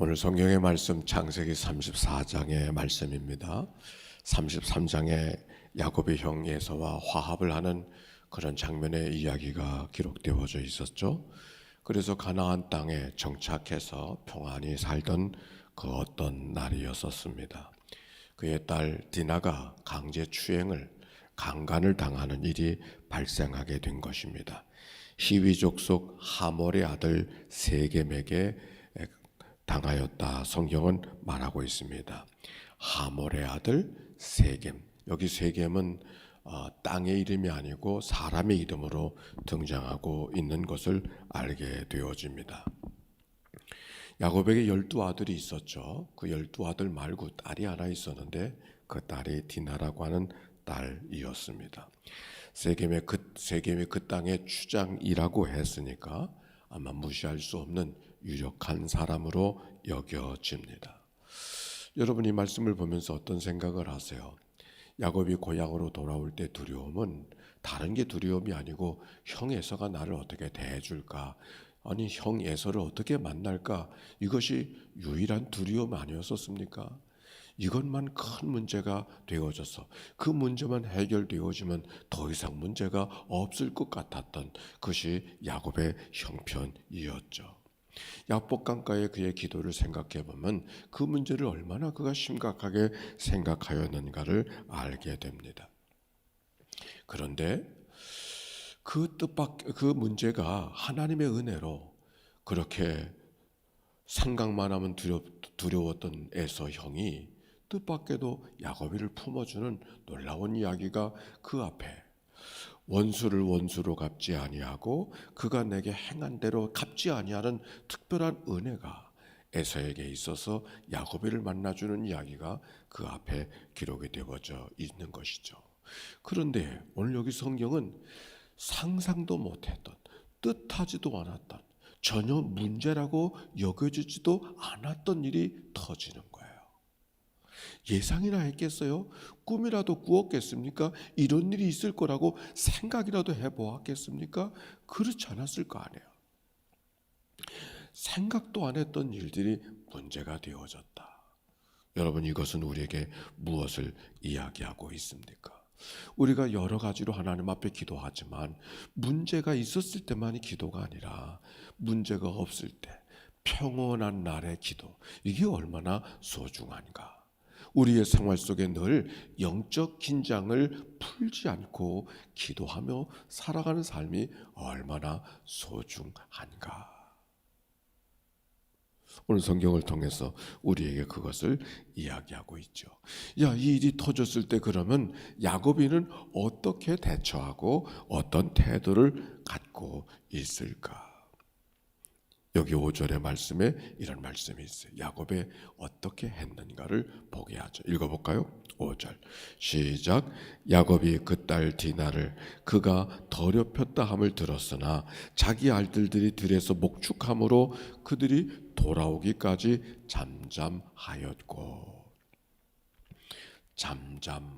오늘 성경의 말씀 창세기 34장의 말씀입니다. 33장에 야곱의 형 에서와 화합을 하는 그런 장면의 이야기가 기록되어져 있었죠. 그래서 가나안 땅에 정착해서 평안히 살던 그 어떤 날이었었습니다. 그의 딸 디나가 강제 추행을 강간을 당하는 일이 발생하게 된 것입니다. 히위족 속 하몰의 아들 세겜에게 당하였다. 성경은 말하고 있습니다. 하몰의 아들 세겜. 여기 세겜은 어, 땅의 이름이 아니고 사람의 이름으로 등장하고 있는 것을 알게 되어집니다. 야곱에게 열두 아들이 있었죠. 그 열두 아들 말고 딸이 하나 있었는데 그 딸이 디나라고 하는 딸이었습니다. 세겜의 그 세겜의 그 땅의 추장이라고 했으니까 아마 무시할 수 없는 유력한 사람으로 여겨집니다. 여러분 이 말씀을 보면서 어떤 생각을 하세요? 야곱이 고향으로 돌아올 때 두려움은 다른 게 두려움이 아니고 형 에서가 나를 어떻게 대해줄까? 아니 형 에서를 어떻게 만날까? 이것이 유일한 두려움 아니었었습니까? 이것만 큰 문제가 되어져서 그 문제만 해결되어지면 더 이상 문제가 없을 것 같았던 것이 야곱의 형편이었죠. 야복강가의 그의 기도를 생각해 보면 그 문제를 얼마나 그가 심각하게 생각하였는가를 알게 됩니다. 그런데 그 뜻밖 그 문제가 하나님의 은혜로 그렇게 생각만 하면 두려, 두려웠던 에서 형이 뜻밖에도 야곱이를 품어주는 놀라운 이야기가 그 앞에 원수를 원수로 갚지 아니하고 그가 내게 행한 대로 갚지 아니하는 특별한 은혜가 에서에게 있어서 야곱이를 만나주는 이야기가 그 앞에 기록이 되어져 있는 것이죠. 그런데 오늘 여기 성경은 상상도 못했던 뜻하지도 않았던 전혀 문제라고 여겨지지도 않았던 일이 터지는 거예요. 예상이나 했겠어요? 꿈이라도 꾸었겠습니까? 이런 일이 있을 거라고 생각이라도 해보았겠습니까? 그렇지 않았을 거 아니에요. 생각도 안 했던 일들이 문제가 되어졌다. 여러분 이것은 우리에게 무엇을 이야기하고 있습니까? 우리가 여러 가지로 하나님 앞에 기도하지만 문제가 있었을 때만이 기도가 아니라 문제가 없을 때 평온한 날의 기도 이게 얼마나 소중한가? 우리의 생활 속에 늘 영적 긴장을 풀지 않고 기도하며 살아가는 삶이 얼마나 소중한가. 오늘 성경을 통해서 우리에게 그것을 이야기하고 있죠. 야, 이 일이 터졌을 때 그러면 야곱이는 어떻게 대처하고 어떤 태도를 갖고 있을까? 여기 5절의 말씀에 이런 말씀이 있어요. 야곱이 어떻게 했는가를 보게 하죠. 읽어볼까요? 5절 시작 야곱이 그 딸 디나를 그가 더럽혔다 함을 들었으나 자기 알들들이 들에서 목축함으로 그들이 돌아오기까지 잠잠하였고 잠잠한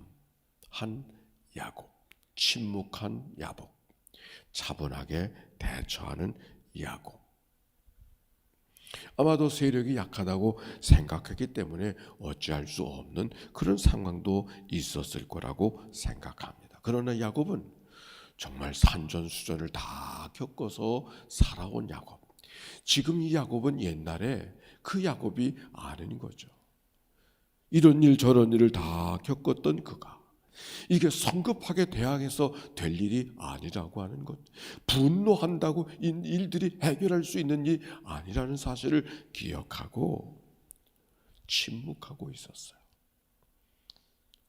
야곱 침묵한 야곱 차분하게 대처하는 야곱 아마도 세력이 약하다고 생각했기 때문에 어찌할 수 없는 그런 상황도 있었을 거라고 생각합니다. 그러나 야곱은 정말 산전수전을 다 겪어서 살아온 야곱. 지금 이 야곱은 옛날에 그 야곱이 아는 거죠. 이런 일 저런 일을 다 겪었던 그가 이게 성급하게 대항해서 될 일이 아니라고 하는 것. 분노한다고 일들이 해결할 수 있는 일이 아니라는 사실을 기억하고 침묵하고 있었어요.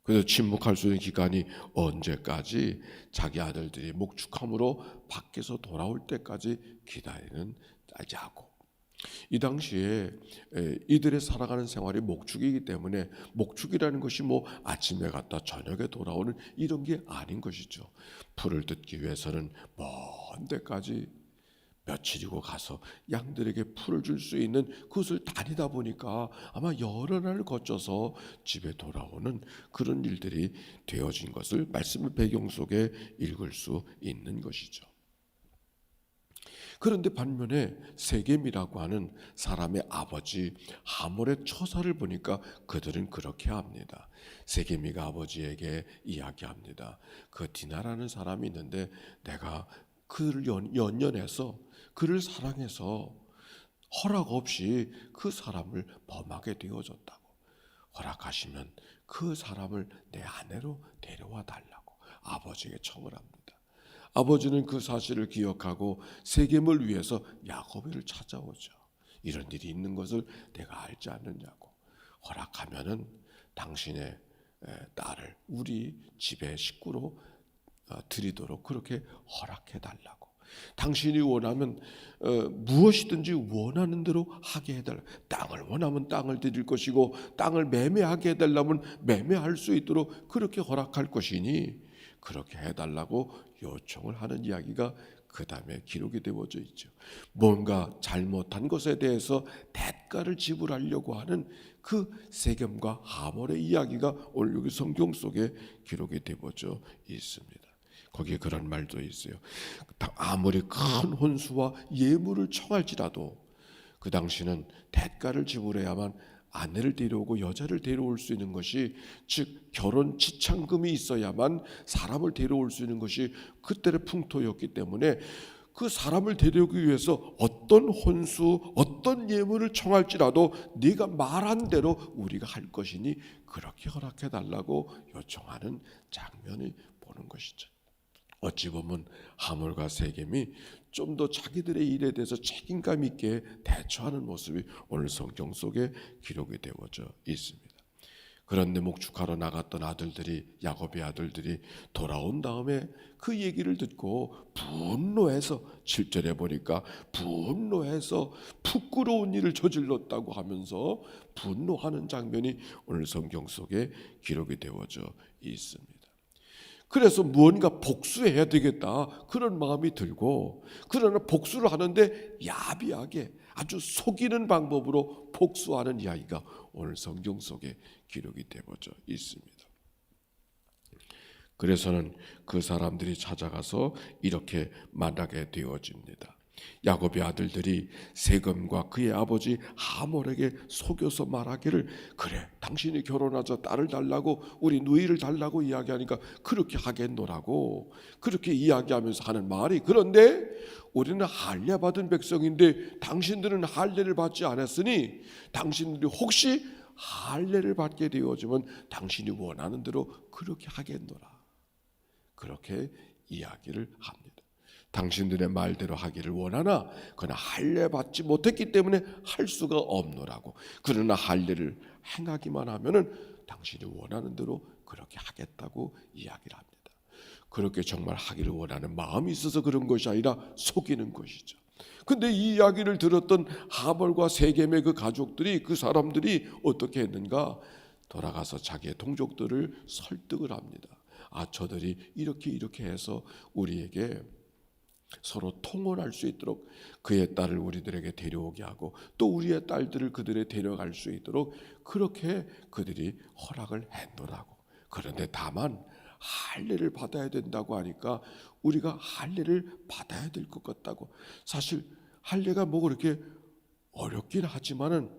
그래서 침묵할 수 있는 기간이 언제까지 자기 아들들이 목축함으로 밖에서 돌아올 때까지 기다리는 자고 이 당시에 이들의 살아가는 생활이 목축이기 때문에 목축이라는 것이 뭐 아침에 갔다 저녁에 돌아오는 이런 게 아닌 것이죠. 풀을 뜯기 위해서는 먼 데까지 며칠이고 가서 양들에게 풀을 줄 수 있는 그것을 다니다 보니까 아마 여러 날을 거쳐서 집에 돌아오는 그런 일들이 되어진 것을 말씀의 배경 속에 읽을 수 있는 것이죠. 그런데 반면에 세겜이라고 하는 사람의 아버지 하몰의 처사를 보니까 그들은 그렇게 합니다. 세겜이가 아버지에게 이야기합니다. 그 디나라는 사람이 있는데 내가 그를 연, 연연해서 그를 사랑해서 허락 없이 그 사람을 범하게 되어졌다고. 허락하시면 그 사람을 내 아내로 데려와 달라고 아버지에게 청을 합니다. 아버지는 그 사실을 기억하고 세겜을 위해서 야곱을 찾아오죠. 이런 일이 있는 것을 내가 알지 않느냐고 허락하면은 당신의 에, 딸을 우리 집의 식구로 어, 드리도록 그렇게 허락해 달라고. 당신이 원하면 어, 무엇이든지 원하는 대로 하게 해달라. 땅을 원하면 땅을 드릴 것이고 땅을 매매하게 해달라면 매매할 수 있도록 그렇게 허락할 것이니 그렇게 해달라고 요청을 하는 이야기가 그 다음에 기록이 되어져 있죠. 뭔가 잘못한 것에 대해서 대가를 지불하려고 하는 그 세겜과 하몰의 이야기가 오늘 여기 성경 속에 기록이 되어져 있습니다. 거기에 그런 말도 있어요. 아무리 큰 혼수와 예물을 청할지라도 그 당시는 대가를 지불해야만 아내를 데려오고 여자를 데려올 수 있는 것이 즉 결혼 지참금이 있어야만 사람을 데려올 수 있는 것이 그때의 풍토였기 때문에 그 사람을 데려오기 위해서 어떤 혼수, 어떤 예물을 청할지라도 네가 말한 대로 우리가 할 것이니 그렇게 허락해 달라고 요청하는 장면을 보는 것이죠. 어찌 보면 하물과 세겜이 좀 더 자기들의 일에 대해서 책임감 있게 대처하는 모습이 오늘 성경 속에 기록이 되어져 있습니다. 그런데 목축하러 나갔던 아들들이 야곱의 아들들이 돌아온 다음에 그 얘기를 듣고 분노해서 7절에 보니까 분노해서 부끄러운 일을 저질렀다고 하면서 분노하는 장면이 오늘 성경 속에 기록이 되어져 있습니다. 그래서 무언가 복수해야 되겠다 그런 마음이 들고 그러나 복수를 하는데 야비하게 아주 속이는 방법으로 복수하는 이야기가 오늘 성경 속에 기록이 되어져 있습니다. 그래서는 그 사람들이 찾아가서 이렇게 만나게 되어집니다. 야곱의 아들들이 세금과 그의 아버지 하몰에게 속여서 말하기를 그래 당신이 결혼하자 딸을 달라고 우리 누이를 달라고 이야기하니까 그렇게 하겠노라고 그렇게 이야기하면서 하는 말이 그런데 우리는 할례 받은 백성인데 당신들은 할례를 받지 않았으니 당신들이 혹시 할례를 받게 되어지면 당신이 원하는 대로 그렇게 하겠노라 그렇게 이야기를 합니다. 당신들의 말대로 하기를 원하나 그러나 할례 받지 못했기 때문에 할 수가 없노라고 그러나 할례를 행하기만 하면은 당신이 원하는 대로 그렇게 하겠다고 이야기를 합니다. 그렇게 정말 하기를 원하는 마음이 있어서 그런 것이 아니라 속이는 것이죠. 근데 이 이야기를 들었던 하벌과 세겜의 그 가족들이 그 사람들이 어떻게 했는가 돌아가서 자기의 동족들을 설득을 합니다. 아 저들이 이렇게 이렇게 해서 우리에게 서로 통혼할 수 있도록 그의 딸을 우리들에게 데려오게 하고 또 우리의 딸들을 그들에 데려갈 수 있도록 그렇게 그들이 허락을 했노라고. 그런데 다만 할례를 받아야 된다고 하니까 우리가 할례를 받아야 될 것 같다고. 사실 할례가 뭐 그렇게 어렵긴 하지만은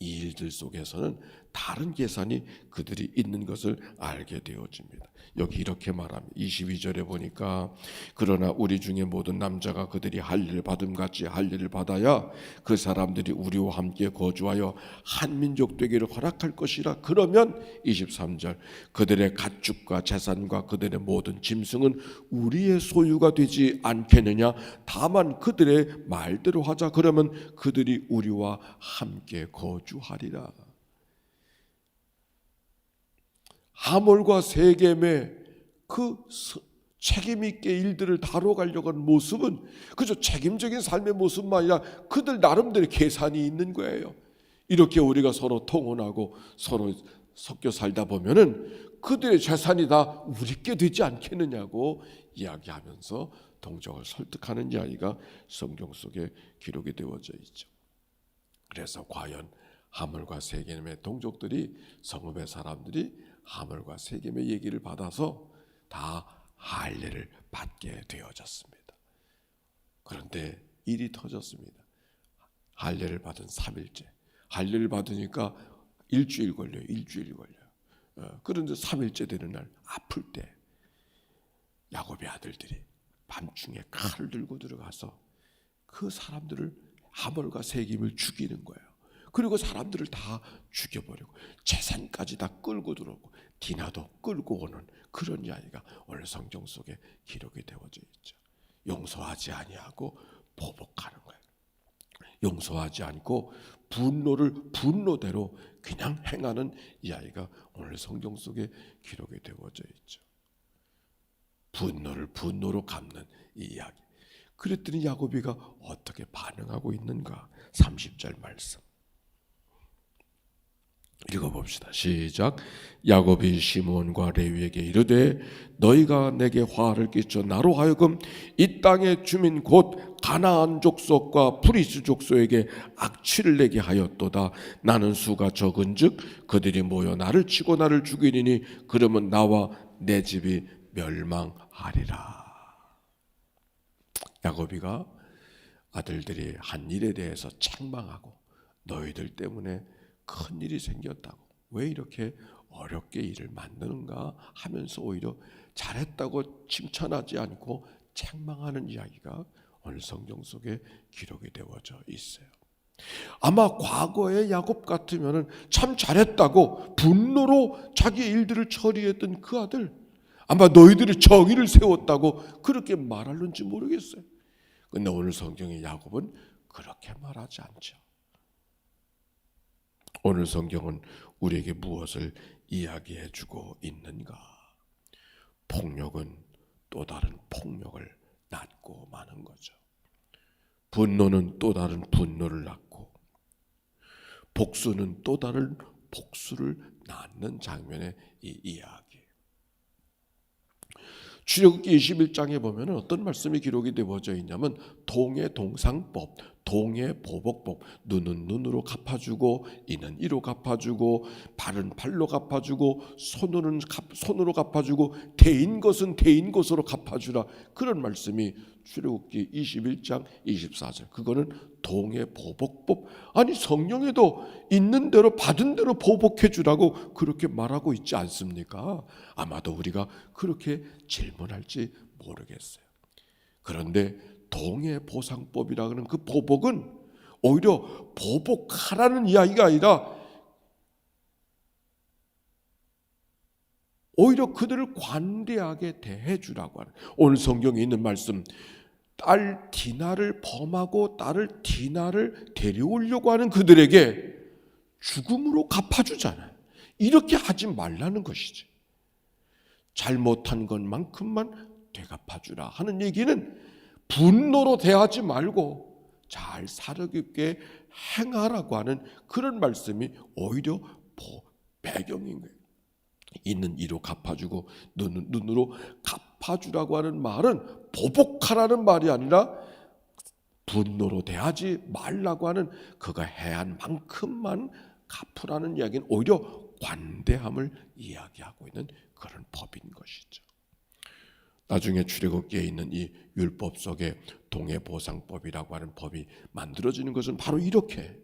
이 일들 속에서는 다른 계산이 그들이 있는 것을 알게 되어집니다. 여기 이렇게 말합니다. 22절에 보니까 그러나 우리 중에 모든 남자가 그들이 할례를 받음 같이 할례를 받아야 그 사람들이 우리와 함께 거주하여 한 민족 되기를 허락할 것이라 그러면 23절 그들의 가축과 재산과 그들의 모든 짐승은 우리의 소유가 되지 않겠느냐 다만 그들의 말대로 하자 그러면 그들이 우리와 함께 거주하리라 하몰과 세겜의 그 책임 있게 일들을 다뤄가려고 하는 모습은 그저 책임적인 삶의 모습만 아니라 그들 나름대로 계산이 있는 거예요. 이렇게 우리가 서로 통혼하고 서로 섞여 살다 보면은 그들의 재산이 다 우리께 되지 않겠느냐고 이야기하면서 동정을 설득하는 이야기가 성경 속에 기록이 되어져 있죠. 그래서 과연 하물과 세겜의 동족들이 성읍의 사람들이 하물과 세겜의 얘기를 받아서 다 할례를 받게 되어졌습니다. 그런데 일이 터졌습니다. 할례를 받은 3일째. 할례를 받으니까 일주일 걸려요. 일주일 걸려요. 어, 그런데 3일째 되는 날 아플 때 야곱의 아들들이 밤중에 칼을 들고 들어가서 그 사람들을 하몰과 세김을 죽이는 거예요. 그리고 사람들을 다 죽여버리고 재산까지 다 끌고 들어오고 디나도 끌고 오는 그런 이야기가 오늘 성경 속에 기록이 되어져 있죠. 용서하지 아니하고 보복하는 거예요. 용서하지 않고 분노를 분노대로 그냥 행하는 이야기가 오늘 성경 속에 기록이 되어져 있죠. 분노를 분노로 갚는 이 이야기. 그랬더니 야곱이가 어떻게 반응하고 있는가? 30절 말씀. 읽어봅시다. 시작. 야곱이 시몬과 레위에게 이르되 너희가 내게 화를 끼쳐 나로 하여금 이 땅의 주민 곧 가나안 족속과 프리스 족속에게 악취를 내게 하였도다. 나는 수가 적은즉 그들이 모여 나를 치고 나를 죽이리니 그러면 나와 내 집이 멸망하리라. 야곱이가 아들들이 한 일에 대해서 책망하고 너희들 때문에 큰 일이 생겼다고 왜 이렇게 어렵게 일을 만드는가 하면서 오히려 잘했다고 칭찬하지 않고 책망하는 이야기가 오늘 성경 속에 기록이 되어져 있어요. 아마 과거의 야곱 같으면은 참 잘했다고 분노로 자기 일들을 처리했던 그 아들 아마 너희들이 정의를 세웠다고 그렇게 말할는지 모르겠어요. 근데 오늘 성경의 야곱은 그렇게 말하지 않죠. 오늘 성경은 우리에게 무엇을 이야기해 주고 있는가? 폭력은 또 다른 폭력을 낳고 마는 거죠. 분노는 또 다른 분노를 낳고 복수는 또 다른 복수를 낳는 장면의 이 이야기. 출애굽기 21장에 보면 어떤 말씀이 기록이 되어져 있냐면 동의 동상법, 동의 보복법, 눈은 눈으로 갚아주고 이는 이로 갚아주고 발은 발로 갚아주고 손으로는 갚- 손으로 갚아주고 대인 것은 대인 것으로 갚아주라 그런 말씀이 출애굽기 21장 24절 그거는 동의 보복법 아니 성령에도 있는 대로 받은 대로 보복해 주라고 그렇게 말하고 있지 않습니까? 아마도 우리가 그렇게 질문할지 모르겠어요. 그런데 동해 보상법이라는 그 보복은 오히려 보복하라는 이야기가 아니라 오히려 그들을 관대하게 대해 주라고 하는 오늘 성경에 있는 말씀 딸 디나를 범하고 딸을 디나를 데려오려고 하는 그들에게 죽음으로 갚아주잖아요. 이렇게 하지 말라는 것이지. 잘못한 것만큼만 되갚아주라 하는 얘기는 분노로 대하지 말고 잘 사려깊게 행하라고 하는 그런 말씀이 오히려 보- 배경인 거예요. 있는 이로 갚아주고 눈, 눈으로 갚아주라고 하는 말은 보복하라는 말이 아니라 분노로 대하지 말라고 하는 그가 해한 만큼만 갚으라는 이야기는 오히려 관대함을 이야기하고 있는 그런 법인 것이죠. 나중에 출애굽기에 있는 이 율법 속에 동해 보상법이라고 하는 법이 만들어지는 것은 바로 이렇게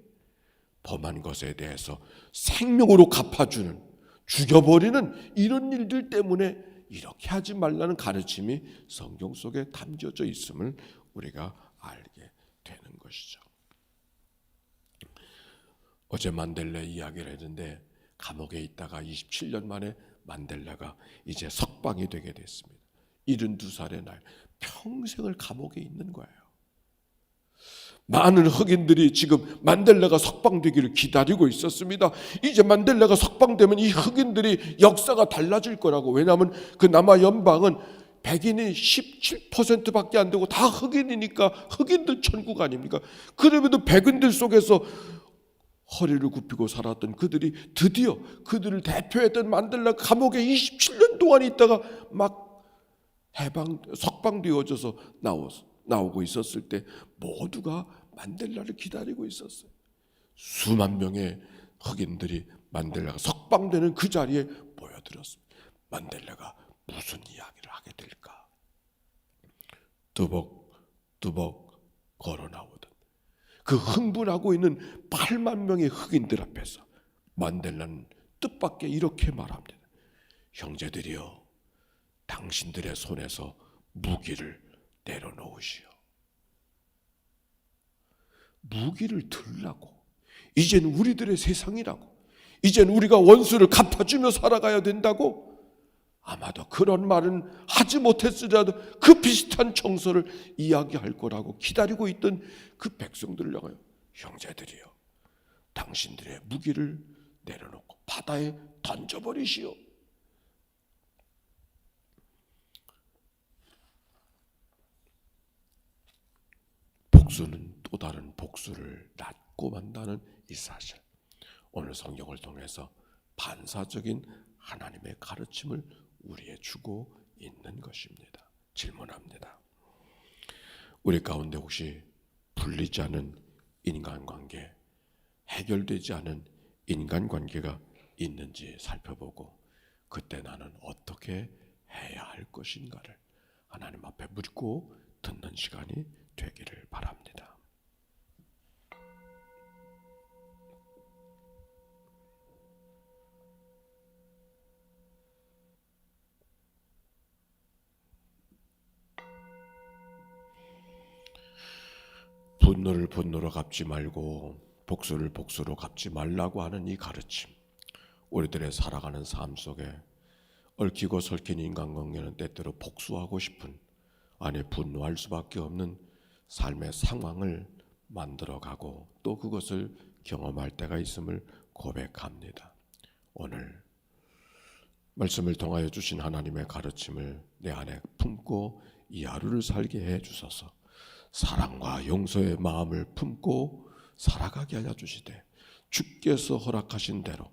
범한 것에 대해서 생명으로 갚아주는 죽여버리는 이런 일들 때문에 이렇게 하지 말라는 가르침이 성경 속에 담겨져 있음을 우리가 알게 되는 것이죠. 어제 만델레 이야기를 했는데 감옥에 있다가 27년 만에 만델라가 이제 석방이 되게 됐습니다. 72살의 날 평생을 감옥에 있는 거예요. 많은 흑인들이 지금 만델라가 석방되기를 기다리고 있었습니다. 이제 만델라가 석방되면 이 흑인들이 역사가 달라질 거라고. 왜냐하면 그 남아 연방은 백인이 17%밖에 안 되고 다 흑인이니까 흑인들 천국 아닙니까? 그럼에도 백인들 속에서 허리를 굽히고 살았던 그들이 드디어 그들을 대표했던 만델라 감옥에 27년 동안 있다가 막 해방 석방되어져서 나오, 나오고 있었을 때 모두가 만델라를 기다리고 있었어요. 수만 명의 흑인들이 만델라가 석방되는 그 자리에 모여들었습니다. 만델라가 무슨 이야기를 하게 될까? 두벅 두벅 걸어 나오던 그 흥분하고 있는 8만 명의 흑인들 앞에서 만델라는 뜻밖의 이렇게 말합니다. 형제들이여, 당신들의 손에서 무기를 내려놓으시오. 무기를 들라고. 이젠 우리들의 세상이라고. 이젠 우리가 원수를 갚아주며 살아가야 된다고. 아마도 그런 말은 하지 못했으라도 그 비슷한 청소를 이야기할 거라고 기다리고 있던 그 백성들을 향하여 형제들이여 당신들의 무기를 내려놓고 바다에 던져버리시오. 복수는 또 다른 복수를 낳고 만다는 이 사실. 오늘 성경을 통해서 반사적인 하나님의 가르침을 우리에 주고 있는 것입니다. 질문합니다. 우리 가운데 혹시 풀리지 않은 인간관계, 해결되지 않은 인간관계가 있는지 살펴보고 그때 나는 어떻게 해야 할 것인가를 하나님 앞에 묻고 듣는 시간이 되기를 바랍니다. 분노를 분노로 갚지 말고 복수를 복수로 갚지 말라고 하는 이 가르침. 우리들의 살아가는 삶 속에 얽히고 설킨 인간관계는 때때로 복수하고 싶은 아니 분노할 수밖에 없는 삶의 상황을 만들어가고 또 그것을 경험할 때가 있음을 고백합니다. 오늘 말씀을 통하여 주신 하나님의 가르침을 내 안에 품고 이 하루를 살게 해 주소서. 사랑과 용서의 마음을 품고 살아가게 하여 주시되 주께서 허락하신 대로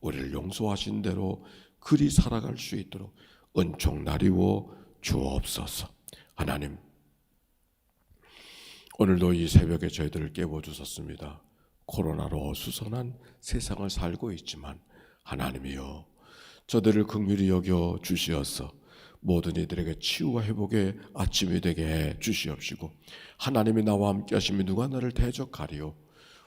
우리를 용서하신 대로 그리 살아갈 수 있도록 은총 나리워 주옵소서. 하나님 오늘도 이 새벽에 저희들을 깨워 주셨습니다. 코로나로 어수선한 세상을 살고 있지만 하나님이여 저들을 긍휼히 여겨 주시어서 모든 이들에게 치유와 회복의 아침이 되게 해 주시옵시고 하나님이 나와 함께 하심이 누가 나를 대적하리요?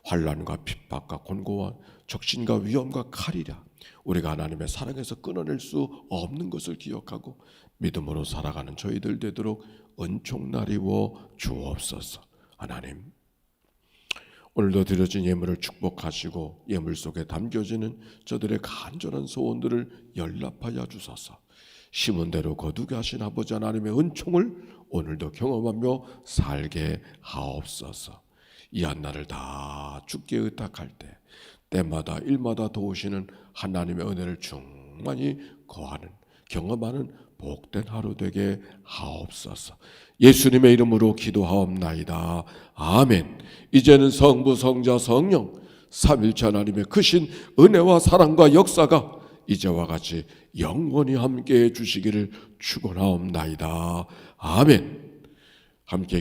환란과 핍박과 곤고와 적신과 위험과 칼이라 우리가 하나님의 사랑에서 끊어낼 수 없는 것을 기억하고 믿음으로 살아가는 저희들 되도록 은총 나리워 주옵소서 하나님 오늘도 드려진 예물을 축복하시고 예물 속에 담겨지는 저들의 간절한 소원들을 연락하여 주소서. 심은 대로 거두게 하신 아버지 하나님의 은총을 오늘도 경험하며 살게 하옵소서. 이 한날을 다 주께 의탁할 때 때마다 일마다 도우시는 하나님의 은혜를 충만히 거하는 경험하는 복된 하루 되게 하옵소서. 예수님의 이름으로 기도하옵나이다. 아멘. 이제는 성부, 성자, 성령 삼일체 하나님의 크신 은혜와 사랑과 역사가 이제와 같이 영원히 함께해 주시기를 축원하옵나이다. 아멘. 함께